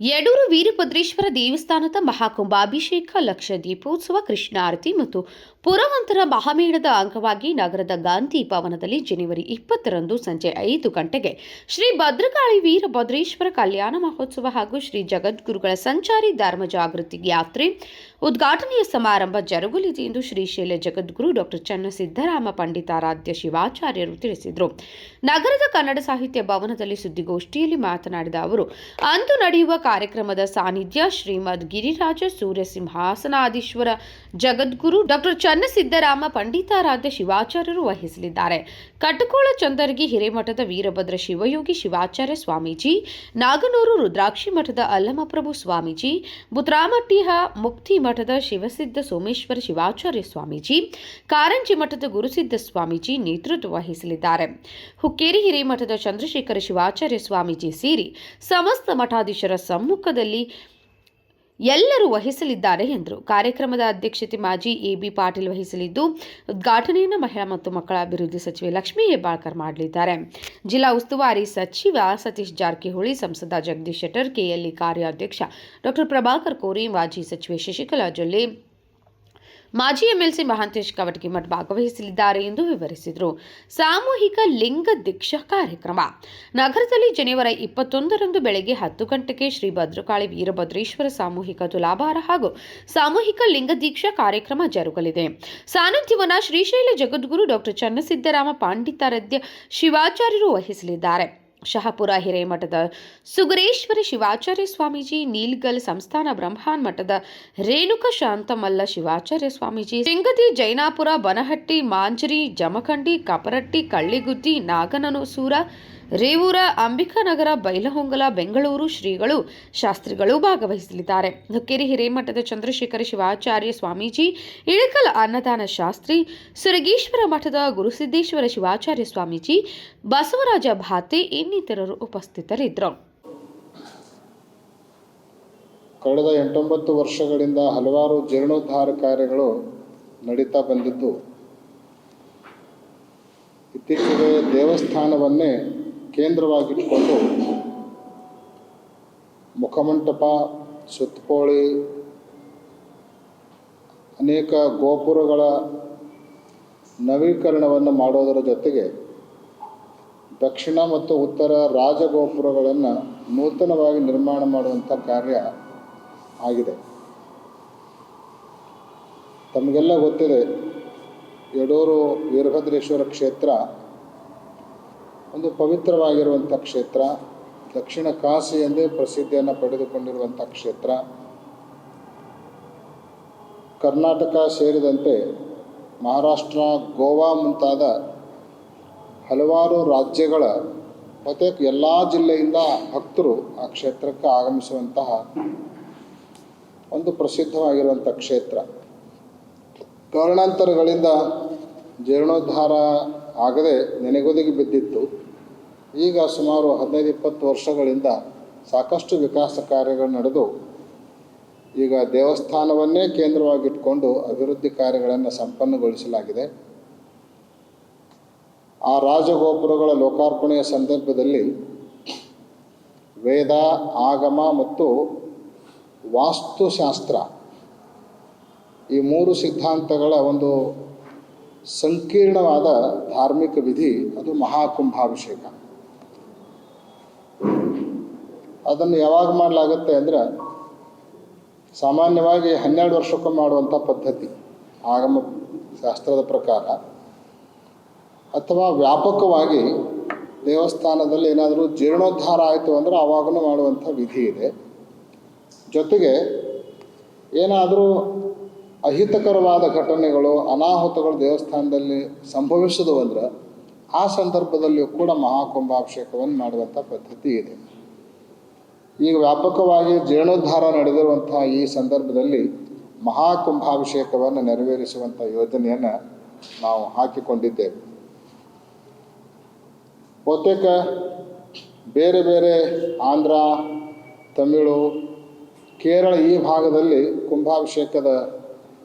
ಯಡೂರು ವೀರಭದ್ರೇಶ್ವರ ದೇವಸ್ಥಾನದ ಮಹಾಕುಂಭಾಭಿಷೇಕ ಲಕ್ಷ ದೀಪೋತ್ಸವ ಕೃಷ್ಣಾರತಿ ಮತ್ತು ಪುರವಂತರ ಮಹಾಮೇಳದ ಅಂಗವಾಗಿ ನಗರದ ಗಾಂಧಿ ಭವನದಲ್ಲಿ ಜನವರಿ ಇಪ್ಪತ್ತರಂದು ಸಂಜೆ ಐದು ಗಂಟೆಗೆ ಶ್ರೀ ಭದ್ರಕಾಳಿ ವೀರಭದ್ರೇಶ್ವರ ಕಲ್ಯಾಣ ಮಹೋತ್ಸವ ಹಾಗೂ ಶ್ರೀ ಜಗದ್ಗುರುಗಳ ಸಂಚಾರಿ ಧರ್ಮ ಜಾಗೃತಿ ಯಾತ್ರೆ ಉದ್ಘಾಟನೆಯ ಸಮಾರಂಭ ಜರುಗಲಿದೆ ಎಂದು ಶ್ರೀಶೈಲ ಜಗದ್ಗುರು ಡಾಕ್ಟರ್ ಚನ್ನಸಿದ್ದರಾಮ ಪಂಡಿತಾರಾಧ್ಯ ಶಿವಾಚಾರ್ಯರು ತಿಳಿಸಿದರು. ನಗರದ ಕನ್ನಡ ಸಾಹಿತ್ಯ ಭವನದಲ್ಲಿ ಸುದ್ದಿಗೋಷ್ಠಿಯಲ್ಲಿ ಮಾತನಾಡಿದ ಅವರು, ಅಂದು ನಡೆಯುವ ಕಾರ್ಯಕ್ರಮದ ಸಾನ್ನಿಧ್ಯ ಶ್ರೀಮದ್ ಗಿರಿರಾಜ ಸೂರ್ಯ ಸಿಂಹಾಸನಾಧೀಶ್ವರ ಜಗದ್ಗುರು ಡಾಕ್ಟರ್ ಚನ್ನಸಿದ್ದರಾಮ ಪಂಡಿತಾರಾಧ್ಯ ಶಿವಾಚಾರ್ಯರು ವಹಿಸಲಿದ್ದಾರೆ. ಕಟ್ಟಕೋಳ ಚಂದರ್ಗಿ ಹಿರೇಮಠದ ವೀರಭದ್ರ ಶಿವಯೋಗಿ ಶಿವಾಚಾರ್ಯ ಸ್ವಾಮೀಜಿ, ನಾಗನೂರು ರುದ್ರಾಕ್ಷಿ ಮಠದ ಅಲ್ಲಮಪ್ರಭು ಸ್ವಾಮೀಜಿ, ಬುತ್ರಾಮಟ್ಟಿಹ ಮುಕ್ತಿ ಮಠದ ಶಿವಸಿದ್ಧ ಸೋಮೇಶ್ವರ ಶಿವಾಚಾರ್ಯ ಸ್ವಾಮೀಜಿ, ಕಾರಂಜಿ ಮಠದ ಗುರುಸಿದ್ಧ ಸ್ವಾಮೀಜಿ ನೇತೃತ್ವ ವಹಿಸಲಿದ್ದಾರೆ. ಹುಕ್ಕೇರಿ ಹಿರೇಮಠದ ಚಂದ್ರಶೇಖರ ಶಿವಾಚಾರ್ಯ ಸ್ವಾಮೀಜಿ ಸೇರಿ ಸಮಸ್ತ ಮಠಾಧೀಶರ ಸಮ್ಮುಖದಲ್ಲಿ ಎಲ್ಲರೂ ವಹಿಸಲಿದ್ದಾರೆ ಎಂದರು. ಕಾರ್ಯಕ್ರಮದ ಅಧ್ಯಕ್ಷತೆ ಮಾಜಿ ಎಬಿ ಪಾಟೀಲ್ ವಹಿಸಲಿದ್ದು, ಉದ್ಘಾಟನೆಯನ್ನು ಮಹಿಳಾ ಮತ್ತು ಮಕ್ಕಳ ಅಭಿವೃದ್ಧಿ ಸಚಿವೆ ಲಕ್ಷ್ಮೀ ಹೆಬ್ಬಾಳ್ಕರ್ ಮಾಡಲಿದ್ದಾರೆ. ಜಿಲ್ಲಾ ಉಸ್ತುವಾರಿ ಸಚಿವ ಸತೀಶ್ ಜಾರಕಿಹೊಳಿ, ಸಂಸದ ಜಗದೀಶ್ ಶೆಟ್ಟರ್, ಕೆಎಲ್ಇ ಕಾರ್ಯಾಧ್ಯಕ್ಷ ಡಾಕ್ಟರ್ ಪ್ರಭಾಕರ್ ಕೋರಿ, ಮಾಜಿ ಸಚಿವೆ ಶಶಿಕಲಾ ಜೊಲ್ಲೆ ಮಾಜಿ ಎಂಎಲ್ಸಿ ಮಹಾಂತೇಶ್ ಕವಟಗಿಮಠ್ ಭಾಗವಹಿಸಲಿದ್ದಾರೆ ಎಂದು ವಿವರಿಸಿದರು. ಸಾಮೂಹಿಕ ಲಿಂಗ ದೀಕ್ಷಾ ಕಾರ್ಯಕ್ರಮ. ನಗರದಲ್ಲಿ ಜನವರಿ ಇಪ್ಪತ್ತೊಂದರಂದು ಬೆಳಗ್ಗೆ ಹತ್ತು ಗಂಟೆಗೆ ಶ್ರೀ ಭದ್ರಕಾಳಿ ವೀರಭದ್ರೇಶ್ವರ ಸಾಮೂಹಿಕ ತುಲಾಭಾರ ಹಾಗೂ ಸಾಮೂಹಿಕ ಲಿಂಗ ದೀಕ್ಷಾ ಕಾರ್ಯಕ್ರಮ ಜರುಗಲಿದೆ. ಸಾನ್ನಿಧ್ಯವನ್ನ ಶ್ರೀಶೈಲ ಜಗದ್ಗುರು ಡಾಕ್ಟರ್ ಚನ್ನಸಿದ್ದರಾಮ ಪಾಂಡಿತಾರಾಧ್ಯ ಶಿವಾಚಾರ್ಯರು ವಹಿಸಲಿದ್ದಾರೆ. ಶಹಪುರ ಹಿರೇಮಠದ ಸುಗುರೇಶ್ವರಿ ಶಿವಾಚಾರ್ಯ ಸ್ವಾಮೀಜಿ, ನೀಲ್ಗಲ್ ಸಂಸ್ಥಾನ ಬ್ರಹ್ಮಾನ್ ಮಠದ ರೇಣುಕ ಶಾಂತಮಲ್ಲ ಶಿವಾಚಾರ್ಯ ಸ್ವಾಮೀಜಿ ಸಿಂಗದಿ ಜೈನಾಪುರ, ಬನಹಟ್ಟಿ, ಮಾಂಜರಿ, ಜಮಖಂಡಿ, ಕಪರಟ್ಟಿ, ಕಳ್ಳಿಗುದ್ದಿ ನಾಗನಸೂರ ರೇವೂರ, ಅಂಬಿಕಾನಗರ, ಬೈಲಹೊಂಗಲ, ಬೆಂಗಳೂರು ಶ್ರೀಗಳು ಶಾಸ್ತ್ರಿಗಳು ಭಾಗವಹಿಸಲಿದ್ದಾರೆ. ಹುಕ್ಕೇರಿ ಹಿರೇಮಠದ ಚಂದ್ರಶೇಖರ ಶಿವಾಚಾರ್ಯ ಸ್ವಾಮೀಜಿ, ಇಳಕಲ್ ಅನ್ನದಾನ ಶಾಸ್ತ್ರಿ, ಸುರಗೀಶ್ವರ ಮಠದ ಗುರುಸಿದ್ದೇಶ್ವರ ಶಿವಾಚಾರ್ಯ ಸ್ವಾಮೀಜಿ, ಬಸವರಾಜ ಭಾತೆ ಇನ್ನಿತರರು ಉಪಸ್ಥಿತರಿದ್ದರು. ಕಳೆದ ಎಂಟೊಂಬತ್ತು ವರ್ಷಗಳಿಂದ ಹಲವಾರು ಜೀರ್ಣೋದ್ಧಾರ ಕಾರ್ಯಗಳು ನಡೀತಾ ಬಂದಿದ್ದು. ಇತ್ತೀಚೆಗೆ ದೇವಸ್ಥಾನವನ್ನೇ ಕೇಂದ್ರವಾಗಿಟ್ಟುಕೊಂಡು ಮುಖಮಂಟಪ ಸುತ್ತಪೋಳಿ ಅನೇಕ ಗೋಪುರಗಳ ನವೀಕರಣವನ್ನು ಮಾಡೋದರ ಜೊತೆಗೆ ದಕ್ಷಿಣ ಮತ್ತು ಉತ್ತರ ರಾಜಗೋಪುರಗಳನ್ನು ನೂತನವಾಗಿ ನಿರ್ಮಾಣ ಮಾಡುವಂಥ ಕಾರ್ಯ ಆಗಿದೆ. ತಮಗೆಲ್ಲ ಗೊತ್ತಿದೆ, ಯಡೂರು ವೀರಭದ್ರೇಶ್ವರ ಕ್ಷೇತ್ರ ಒಂದು ಪವಿತ್ರವಾಗಿರುವಂಥ ಕ್ಷೇತ್ರ, ದಕ್ಷಿಣ ಕಾಶಿ ಎಂದೇ ಪ್ರಸಿದ್ಧಿಯನ್ನು ಪಡೆದುಕೊಂಡಿರುವಂಥ ಕ್ಷೇತ್ರ. ಕರ್ನಾಟಕ ಸೇರಿದಂತೆ ಮಹಾರಾಷ್ಟ್ರ, ಗೋವಾ ಮುಂತಾದ ಹಲವಾರು ರಾಜ್ಯಗಳ ಮತ್ತು ಎಲ್ಲ ಜಿಲ್ಲೆಯಿಂದ ಭಕ್ತರು ಆ ಕ್ಷೇತ್ರಕ್ಕೆ ಆಗಮಿಸುವಂತಹ ಒಂದು ಪ್ರಸಿದ್ಧವಾಗಿರುವಂಥ ಕ್ಷೇತ್ರ. ಕಾರಣಾಂತರಗಳಿಂದ ಜೀರ್ಣೋದ್ಧಾರ ಆಗದೆ ನೆನೆಗುದಿಗೆ ಬಿದ್ದಿತ್ತು. ಈಗ ಸುಮಾರು ಹದಿನೈದು, ಇಪ್ಪತ್ತು ವರ್ಷಗಳಿಂದ ಸಾಕಷ್ಟು ವಿಕಾಸ ಕಾರ್ಯಗಳು ನಡೆದು, ಈಗ ದೇವಸ್ಥಾನವನ್ನೇ ಕೇಂದ್ರವಾಗಿಟ್ಕೊಂಡು ಅಭಿವೃದ್ಧಿ ಕಾರ್ಯಗಳನ್ನು ಸಂಪನ್ನಗೊಳಿಸಲಾಗಿದೆ. ಆ ರಾಜಗೋಪುರಗಳ ಲೋಕಾರ್ಪಣೆಯ ಸಂದರ್ಭದಲ್ಲಿ ವೇದ, ಆಗಮ ಮತ್ತು ವಾಸ್ತುಶಾಸ್ತ್ರ ಈ ಮೂರು ಸಿದ್ಧಾಂತಗಳ ಒಂದು ಸಂಕೀರ್ಣವಾದ ಧಾರ್ಮಿಕ ವಿಧಿ, ಅದು ಮಹಾಕುಂಭಾಭಿಷೇಕ. ಅದನ್ನು ಯಾವಾಗ ಮಾಡಲಾಗುತ್ತೆ ಅಂದರೆ, ಸಾಮಾನ್ಯವಾಗಿ ಹನ್ನೆರಡು ವರ್ಷಕ್ಕೂ ಮಾಡುವಂಥ ಪದ್ಧತಿ, ಆಗಮ ಶಾಸ್ತ್ರದ ಪ್ರಕಾರ. ಅಥವಾ ವ್ಯಾಪಕವಾಗಿ ದೇವಸ್ಥಾನದಲ್ಲಿ ಏನಾದರೂ ಜೀರ್ಣೋದ್ಧಾರ ಆಯಿತು ಅಂದರೆ ಆವಾಗಲೂ ಮಾಡುವಂಥ ವಿಧಿ ಇದೆ. ಜೊತೆಗೆ ಏನಾದರೂ ಅಹಿತಕರವಾದ ಘಟನೆಗಳು, ಅನಾಹುತಗಳು ದೇವಸ್ಥಾನದಲ್ಲಿ ಸಂಭವಿಸದು ಅಂದ್ರೆ ಆ ಸಂದರ್ಭದಲ್ಲಿಯೂ ಕೂಡ ಮಹಾಕುಂಭಾಭಿಷೇಕವನ್ನು ಮಾಡುವಂಥ ಪದ್ಧತಿ ಇದೆ. ಈಗ ವ್ಯಾಪಕವಾಗಿ ಜೀರ್ಣೋದ್ಧಾರ ನಡೆದಿರುವಂತಹ ಈ ಸಂದರ್ಭದಲ್ಲಿ ಮಹಾಕುಂಭಾಭಿಷೇಕವನ್ನು ನೆರವೇರಿಸುವಂಥ ಯೋಜನೆಯನ್ನು ನಾವು ಹಾಕಿಕೊಂಡಿದ್ದೇವೆ. ಬಹುತೇಕ ಬೇರೆ ಬೇರೆ ಆಂಧ್ರ, ತಮಿಳು, ಕೇರಳ ಈ ಭಾಗದಲ್ಲಿ ಕುಂಭಾಭಿಷೇಕದ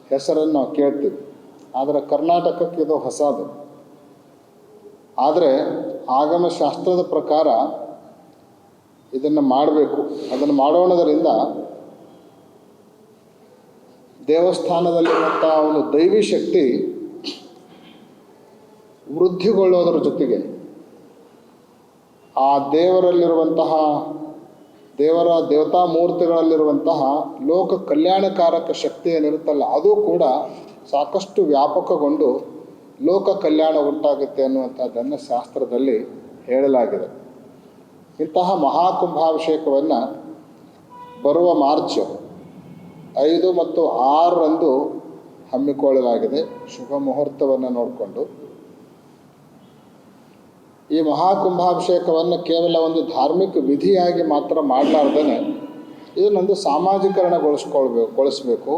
ಹೆಸರನ್ನು ನಾವು ಕೇಳ್ತೀವಿ. ಆದರೆ ಕರ್ನಾಟಕಕ್ಕೆ ಇದು ಹೊಸದು. ಆದರೆ ಆಗಮಶಾಸ್ತ್ರದ ಪ್ರಕಾರ ಇದನ್ನು ಮಾಡಬೇಕು. ಅದನ್ನು ಮಾಡೋಣದರಿಂದ ದೇವಸ್ಥಾನದಲ್ಲಿರುವಂಥ ಒಂದು ದೈವಿ ಶಕ್ತಿ ವೃದ್ಧಿಗೊಳ್ಳೋದರ ಜೊತೆಗೆ ಆ ದೇವರಲ್ಲಿರುವಂತಹ ದೇವರ ದೇವತಾ ಮೂರ್ತಿಗಳಲ್ಲಿರುವಂತಹ ಲೋಕ ಕಲ್ಯಾಣಕಾರಕ ಶಕ್ತಿ ಏನಿರುತ್ತಲ್ಲ ಅದು ಕೂಡ ಸಾಕಷ್ಟು ವ್ಯಾಪಕಗೊಂಡು ಲೋಕ ಕಲ್ಯಾಣ ಉಂಟಾಗುತ್ತೆ ಅನ್ನುವಂಥದ್ದನ್ನು ಶಾಸ್ತ್ರದಲ್ಲಿ ಹೇಳಲಾಗಿದೆ. ಇಂತಹ ಮಹಾಕುಂಭಾಭಿಷೇಕವನ್ನು ಬರುವ ಮಾರ್ಚ್ ಐದು ಮತ್ತು ಆರರಂದು ಹಮ್ಮಿಕೊಳ್ಳಲಾಗಿದೆ. ಶುಭ ಮುಹೂರ್ತವನ್ನು ನೋಡಿಕೊಂಡು. ಈ ಮಹಾಕುಂಭಾಭಿಷೇಕವನ್ನು ಕೇವಲ ಒಂದು ಧಾರ್ಮಿಕ ವಿಧಿಯಾಗಿ ಮಾತ್ರ ಮಾಡಲಾರ್ದೇ ಇದನ್ನೊಂದು ಸಾಮಾಜಿಕರಣಗೊಳಿಸ್ಕೊಳ್ಬೇಕು, ಗೊಳಿಸಬೇಕು.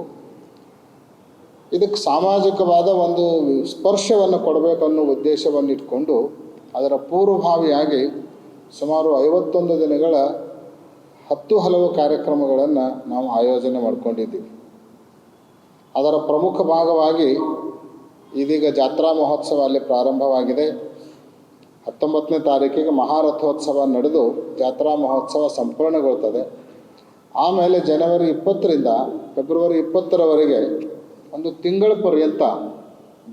ಇದಕ್ಕೆ ಸಾಮಾಜಿಕವಾದ ಒಂದು ಸ್ಪರ್ಶವನ್ನು ಕೊಡಬೇಕು ಅನ್ನೋ ಉದ್ದೇಶವನ್ನು ಇಟ್ಕೊಂಡು, ಅದರ ಪೂರ್ವಭಾವಿಯಾಗಿ ಸುಮಾರು ಐವತ್ತೊಂದು ದಿನಗಳ ಹತ್ತು ಹಲವು ಕಾರ್ಯಕ್ರಮಗಳನ್ನು ನಾವು ಆಯೋಜನೆ ಮಾಡ್ಕೊಂಡಿದ್ದೀವಿ. ಅದರ ಪ್ರಮುಖ ಭಾಗವಾಗಿ ಇದೀಗ ಜಾತ್ರಾ ಮಹೋತ್ಸವ ಅಲ್ಲಿ ಪ್ರಾರಂಭವಾಗಿದೆ. ಹತ್ತೊಂಬತ್ತನೇ ತಾರೀಕಿಗೆ ಮಹಾರಥೋತ್ಸವ ನಡೆದು ಜಾತ್ರಾ ಮಹೋತ್ಸವ ಸಂಪೂರ್ಣಗೊಳ್ತದೆ. ಆಮೇಲೆ ಜನವರಿ ಇಪ್ಪತ್ತರಿಂದ ಫೆಬ್ರವರಿ ಇಪ್ಪತ್ತರವರೆಗೆ ಒಂದು ತಿಂಗಳ ಪರ್ಯಂತ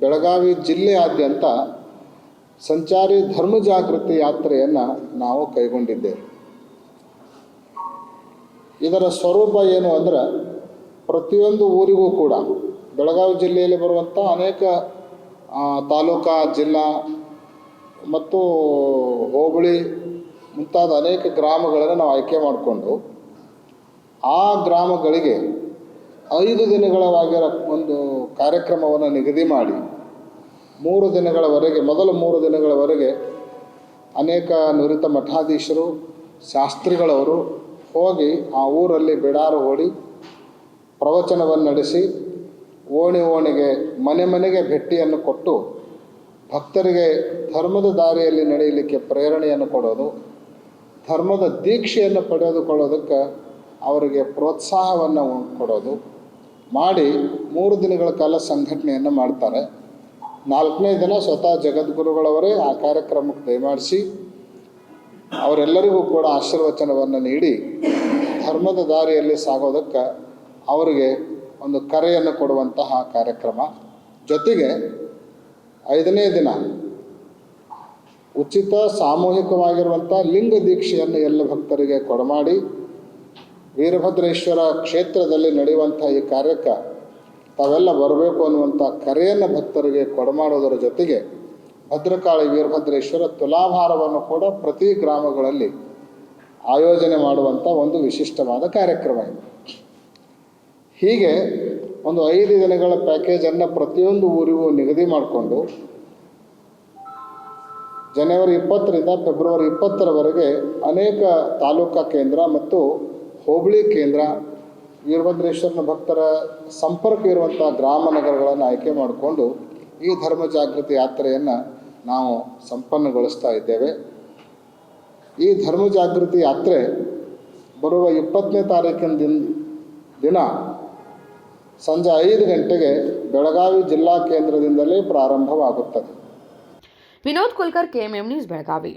ಬೆಳಗಾವಿ ಜಿಲ್ಲೆಯಾದ್ಯಂತ ಸಂಚಾರಿ ಧರ್ಮ ಜಾಗೃತಿ ಯಾತ್ರೆಯನ್ನು ನಾವು ಕೈಗೊಂಡಿದ್ದೇವೆ. ಇದರ ಸ್ವರೂಪ ಏನು ಅಂದರೆ ಪ್ರತಿಯೊಂದು ಊರಿಗೂ ಕೂಡ ಬೆಳಗಾವಿ ಜಿಲ್ಲೆಯಲ್ಲಿ ಬರುವಂಥ ಅನೇಕ ತಾಲೂಕಾ, ಜಿಲ್ಲಾ ಮತ್ತು ಹೋಬಳಿ ಮುಂತಾದ ಅನೇಕ ಗ್ರಾಮಗಳನ್ನು ನಾವು ಆಯ್ಕೆ ಮಾಡಿಕೊಂಡು ಆ ಗ್ರಾಮಗಳಿಗೆ ಐದು ದಿನಗಳವಾಗಿರೋ ಒಂದು ಕಾರ್ಯಕ್ರಮವನ್ನು ನಿಗದಿ ಮಾಡಿ, ಮೂರು ದಿನಗಳವರೆಗೆ, ಮೊದಲ ಮೂರು ದಿನಗಳವರೆಗೆ ಅನೇಕ ನುರಿತ ಮಠಾಧೀಶರು, ಶಾಸ್ತ್ರಿಗಳವರು ಹೋಗಿ ಆ ಊರಲ್ಲಿ ಬಿಡಾರು ಓಡಿ ಪ್ರವಚನವನ್ನು ನಡೆಸಿ ಓಣಿ ಓಣಿಗೆ ಮನೆ ಮನೆಗೆ ಭೇಟಿಯನ್ನು ಕೊಟ್ಟು ಭಕ್ತರಿಗೆ ಧರ್ಮದ ದಾರಿಯಲ್ಲಿ ನಡೆಯಲಿಕ್ಕೆ ಪ್ರೇರಣೆಯನ್ನು ಕೊಡೋದು, ಧರ್ಮದ ದೀಕ್ಷೆಯನ್ನು ಪಡೆದುಕೊಳ್ಳೋದಕ್ಕೆ ಅವರಿಗೆ ಪ್ರೋತ್ಸಾಹವನ್ನು ಕೊಡೋದು. ಮಾಡಿ ಮೂರು ದಿನಗಳ ಕಾಲ ಸಂಘಟನೆಯನ್ನು ಮಾಡ್ತಾರೆ. ನಾಲ್ಕನೇ ದಿನ ಸ್ವತಃ ಜಗದ್ಗುರುಗಳವರೇ ಆ ಕಾರ್ಯಕ್ರಮಕ್ಕೆ ದಯಮಾಡಿಸಿ ಅವರೆಲ್ಲರಿಗೂ ಕೂಡ ಆಶೀರ್ವಚನವನ್ನು ನೀಡಿ ಧರ್ಮದ ದಾರಿಯಲ್ಲಿ ಸಾಗೋದಕ್ಕೆ ಅವರಿಗೆ ಒಂದು ಕರೆಯನ್ನು ಕೊಡುವಂತಹ ಕಾರ್ಯಕ್ರಮ. ಜೊತೆಗೆ ಐದನೇ ದಿನ. ಉಚಿತ ಸಾಮೂಹಿಕವಾಗಿರುವಂಥ ಲಿಂಗ ದೀಕ್ಷೆಯನ್ನು ಎಲ್ಲ ಭಕ್ತರಿಗೆ ಕೊಡಮಾಡಿ ವೀರಭದ್ರೇಶ್ವರ ಕ್ಷೇತ್ರದಲ್ಲಿ ನಡೆಯುವಂಥ ಈ ಕಾರ್ಯಕ್ಕೆ ತಾವೆಲ್ಲ ಬರಬೇಕು ಅನ್ನುವಂಥ ಕರೆಯನ್ನು ಭಕ್ತರಿಗೆ ಕೊಡಮಾಡೋದರ ಜೊತೆಗೆ ಭದ್ರಕಾಳಿ ವೀರಭದ್ರೇಶ್ವರ ತುಲಾಭಾರವನ್ನು ಕೂಡ ಪ್ರತಿ ಗ್ರಾಮಗಳಲ್ಲಿ ಆಯೋಜನೆ ಮಾಡುವಂಥ ಒಂದು ವಿಶಿಷ್ಟವಾದ ಕಾರ್ಯಕ್ರಮ ಇದೆ. ಹೀಗೆ ಒಂದು ಐದು ದಿನಗಳ ಪ್ಯಾಕೇಜನ್ನು ಪ್ರತಿಯೊಂದು ಊರಿಗೂ ನಿಗದಿ ಮಾಡಿಕೊಂಡು ಜನವರಿ ಇಪ್ಪತ್ತರಿಂದ ಫೆಬ್ರವರಿ ಇಪ್ಪತ್ತರವರೆಗೆ ಅನೇಕ ತಾಲೂಕಾ ಕೇಂದ್ರ ಮತ್ತು ಹೋಬಳಿ ಕೇಂದ್ರ ವೀರಭದ್ರೇಶ್ವರನ ಭಕ್ತರ ಸಂಪರ್ಕ ಇರುವಂಥ ಗ್ರಾಮ ನಗರಗಳನ್ನು ಆಯ್ಕೆ ಮಾಡಿಕೊಂಡು ಈ ಧರ್ಮ ಜಾಗೃತಿ ಯಾತ್ರೆಯನ್ನು ನಾವು ಸಂಪನ್ನಗೊಳಿಸ್ತಾ ಇದ್ದೇವೆ. ಈ ಧರ್ಮ ಜಾಗೃತಿ ಯಾತ್ರೆ ಬರುವ ಇಪ್ಪತ್ತನೇ ತಾರೀಕಿನ ದಿನ ದಿನ ಸಂಜೆ ಐದು ಗಂಟೆಗೆ ಬೆಳಗಾವಿ ಜಿಲ್ಲಾ ಕೇಂದ್ರದಿಂದಲೇ ಪ್ರಾರಂಭವಾಗುತ್ತದೆ. Vinod Kulkar KMM news Belagavi.